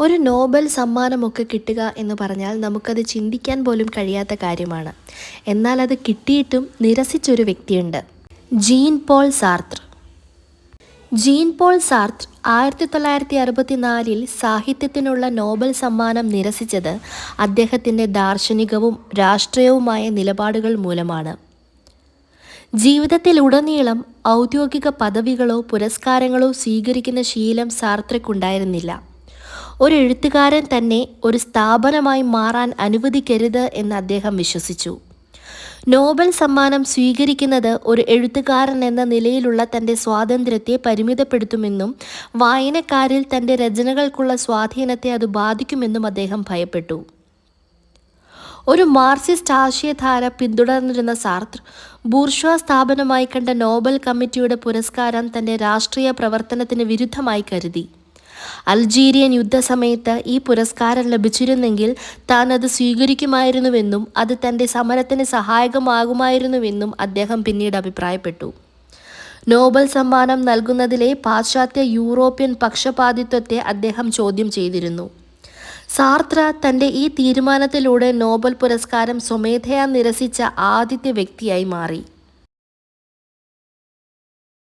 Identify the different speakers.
Speaker 1: ഒരു നോബൽ സമ്മാനമൊക്കെ കിട്ടുക എന്ന് പറഞ്ഞാൽ നമുക്കത് ചിന്തിക്കാൻ പോലും കഴിയാത്ത കാര്യമാണ്. എന്നാൽ അത് കിട്ടിയിട്ടും നിരസിച്ചൊരു വ്യക്തിയുണ്ട്. Jean Paul Sartre Jean Paul Sartre ആയിരത്തി തൊള്ളായിരത്തി അറുപത്തിനാലിൽ സാഹിത്യത്തിനുള്ള നോബൽ സമ്മാനം നിരസിച്ചത് അദ്ദേഹത്തിന്റെ ദാർശനികവും രാഷ്ട്രീയവുമായ നിലപാടുകൾ മൂലമാണ്. ജീവിതത്തിലുടനീളം ഔദ്യോഗിക പദവികളോ പുരസ്കാരങ്ങളോ സ്വീകരിക്കുന്ന ശീലം സാർത്രയ്ക്കുണ്ടായിരുന്നില്ല. ഒരു എഴുത്തുകാരൻ തന്നെ ഒരു സ്ഥാപനമായി മാറാൻ അനുവദിക്കരുത് എന്ന് അദ്ദേഹം വിശ്വസിച്ചു. നോബൽ സമ്മാനം സ്വീകരിക്കുന്നത് ഒരു എഴുത്തുകാരൻ എന്ന നിലയിലുള്ള തന്റെ സ്വാതന്ത്ര്യത്തെ പരിമിതപ്പെടുത്തുമെന്നും വായനക്കാരിൽ തന്റെ രചനകൾക്കുള്ള സ്വാധീനത്തെ അത് ബാധിക്കുമെന്നും അദ്ദേഹം ഭയപ്പെട്ടു. ഒരു മാർസിസ്റ്റ് ആശയധാര പിന്തുടർന്നിരുന്ന സാർത്ർ ബൂർഷ്വ സ്ഥാപനമായി കണ്ട നോബൽ കമ്മിറ്റിയുടെ പുരസ്കാരം തന്റെ രാഷ്ട്രീയ പ്രവർത്തനത്തിന് വിരുദ്ധമായി കരുതി. അൾജീരിയൻ യുദ്ധസമയത്ത് ഈ പുരസ്കാരം ലഭിച്ചിരുന്നെങ്കിൽ താൻ അത് സ്വീകരിക്കുമായിരുന്നുവെന്നും അത് തന്റെ സമരത്തിന് സഹായകമാകുമായിരുന്നുവെന്നും അദ്ദേഹം പിന്നീട് അഭിപ്രായപ്പെട്ടു. നോബൽ സമ്മാനം നൽകുന്നതിലെ പാശ്ചാത്യ യൂറോപ്യൻ പക്ഷപാതിത്വത്തെ അദ്ദേഹം ചോദ്യം ചെയ്തിരുന്നു. സാർത്ര തന്റെ ഈ തീരുമാനത്തിലൂടെ നോബൽ പുരസ്കാരം സ്വമേധയാ നിരസിച്ച ആദ്യത്തെ വ്യക്തിയായി മാറി.